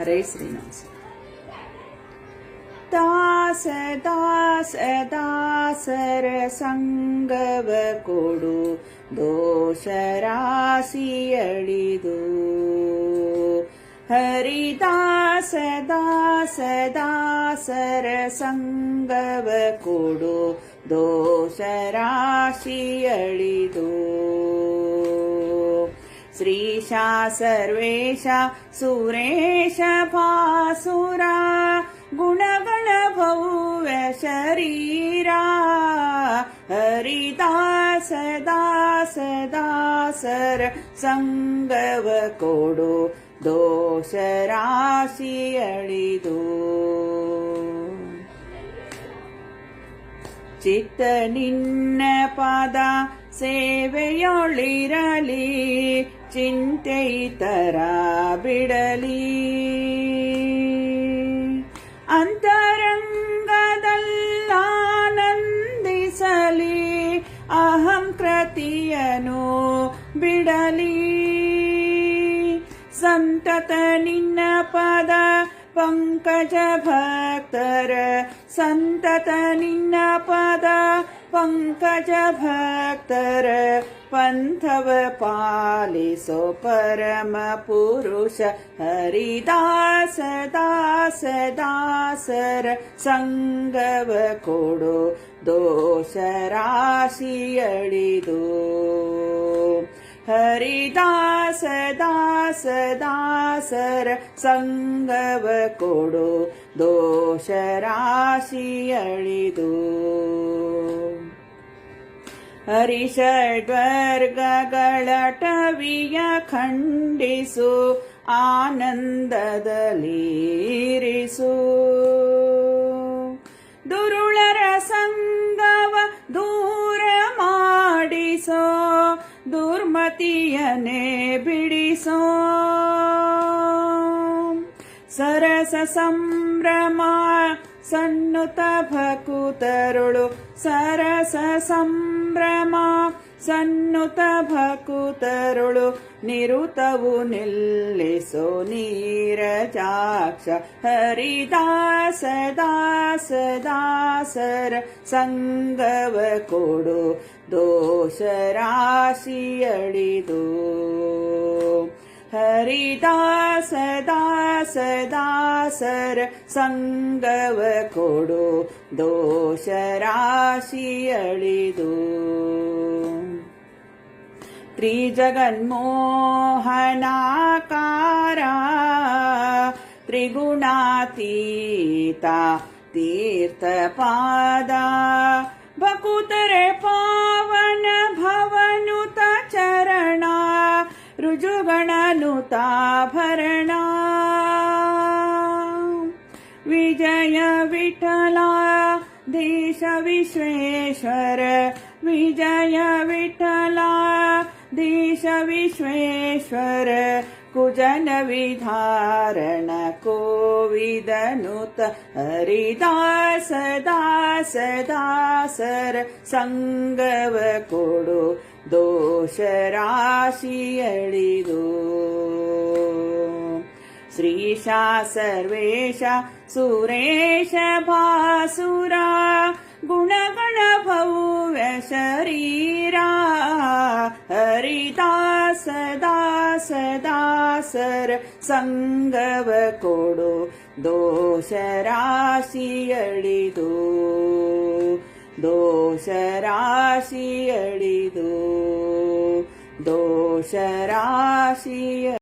ಹರೇ ಶ್ರೀನಿವಾಸ ದಾಸ ದಾಸ, ದಾಸರ ಸಂಗವ ಕೊಡು, ದೋಷ ರಾಶಿಯಳಿದು ಹರಿದಾಸ, ದಾಸ, ದಾಸರ ಸಂಗವ ಕೊಡು, ದೋಷ ರಾಶಿಯಳಿದು श्रीशा सर्वेशा सुरेश भासुरा गुणगणभव्य शरीरा हरिदास दास दासर सङ्गव कोडो दोष राशि अळिदो ಚಿತ್ತ ನಿನ್ನ ಪಾದ ಸೇವೆಯೊಳಿರಲಿ ಚಿಂತೆ ಇತರ ಬಿಡಲಿ. ಅಂತರಂಗದಲ್ಲಾನಂದಿಸಲಿ, ಅಹಂ ಕೃತಿಯನು ಬಿಡಲಿ. ಸಂತತ ನಿನ್ನ ಪದ ಪಂಕಜ ಭಕ್ತರ, ಸಂತತ ನಿನ್ನ ಪದ ಪಂಕಜ ಭಕ್ತರ पन्थवपालिसो परमपुरुष हरिदास दास दासर सङ्गव कोडो दोषराशियडिदो हरिदास दास दासर सङ्गव कोडो दोषराशियळिदु ಹರಿಷಡ್ವರ್ಗಗಳಟವಿಯ ಖಂಡಿಸು ಆನಂದದಲ್ಲಿರಿಸು. ದುರುಳರ ಸಂಗವ ದೂರ ಮಾಡಿಸೋ ದುರ್ಮತಿಯನೇ ಬಿಡಿಸೋ. ಸರಸ ಸಂಭ್ರಮ, ಸನ್ನುತ ಭಕುತರುಳು. ಸರಸ ಸಂಭ್ರಮ, ಸನ್ನುತ ಭಕುತರುಳು. ನಿರುತವು ನಿಲ್ಲಿಸೋ ನೀರಜಾಕ್ಷ ಹರಿದಾಸ ದಾಸ ದಾಸರ ಸಂಗವ ಕೊಡು. ದೋಷ ರಾಶಿಯಳಿದು. हरिदास दास दासदासर सङ्गव कोडो दोषराशि अळिदो। त्रिजगन्मोहनाकारा त्रिगुणातीता तीर्थपादा भकुतरे पा ऋजुगणनुताभरण विजय विठला देश विश्वेश्वर। विजय विठला देश विश्वेश्वर। कुजन विधारण कोविदनुत हरिदास दास दासर, संगव कोडु। दोषराशि अळिदो। श्रीशा सर्वेशा सुरेशभासुरा गुणगणभौ व्यशरीरा हरिदासदा सदा सदा सर सङ्गव कोडो दोषराशियळिदो दोषराशि दोषराशिय।